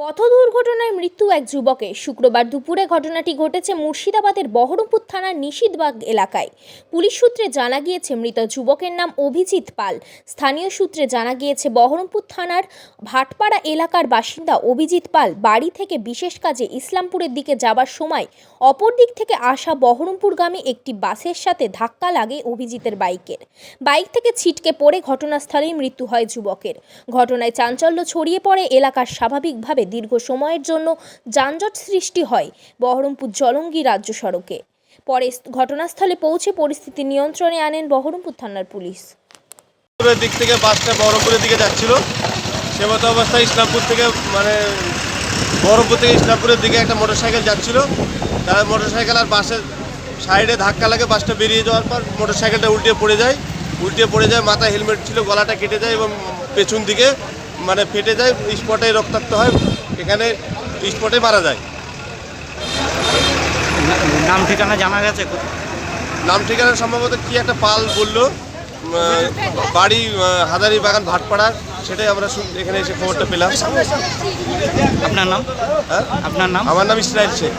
পথ দুর্ঘটনায় মৃত্যু এক যুবকের শুক্রবার দুপুরে ঘটনাটি ঘটেছে মুর্শিদাবাদের বহরমপুর থানার নিশীথবাগ এলাকায়। পুলিশ সূত্রে জানা গিয়েছে, মৃত যুবকের নাম অভিজিৎ পাল। স্থানীয় সূত্রে জানা গিয়েছে, বহরমপুর থানার ভাটপাড়া এলাকার বাসিন্দা অভিজিৎ পাল বাড়ি থেকে বিশেষ কাজে ইসলামপুরের দিকে যাবার সময় অপর দিক থেকে আসা বহরমপুরগামী একটি বাসের সাথে ধাক্কা লাগে অভিজিতের বাইকের। বাইক থেকে ছিটকে পড়ে ঘটনাস্থলেই মৃত্যু হয় যুবকের। ঘটনায় চাঞ্চল্য ছড়িয়ে পড়ে এলাকার স্বাভাবিকভাবে দীর্ঘ সময়ের জন্য যানজট সৃষ্টি হয় বহরমপুর জলঙ্গি রাজ্য সড়কে। পরে ঘটনাস্থলে পৌঁছে পরিস্থিতি নিয়ন্ত্রণে আনেন বহরমপুর থানার পুলিশ। দিক থেকে বাসটা বহরমপুরের দিকে যাচ্ছিল। সে মতো অবস্থায় ইসলামপুর থেকে মানে বহরমপুর থেকে ইসলামপুরের দিকে একটা মোটরসাইকেল যাচ্ছিল। তার মোটরসাইকেল আর বাসের সাইডে ধাক্কা লাগে, বাসটা বেরিয়ে যাওয়ার পর মোটরসাইকেলটা উল্টে পড়ে যায়। উল্টে পড়ে যায়, মাথায় হেলমেট ছিল, গলাটা কেটে যায় এবং পেছন দিকে মানে ফেটে যায়, স্পটে রক্তাক্ত হয়। এখানে স্পটে মারা যায়। নাম ঠিকানা জানা গেছে? নাম ঠিকানা সম্ভবত কি একটা পাল বলল? বাড়ি হাজারি বাগান ভাটপাড়ার সেটাই আমরা এখানে এসে খবরটা পেলাম। আপনার নাম? হ্যাঁ? আপনার নাম? আমার নাম ইসরায়েল শেখ।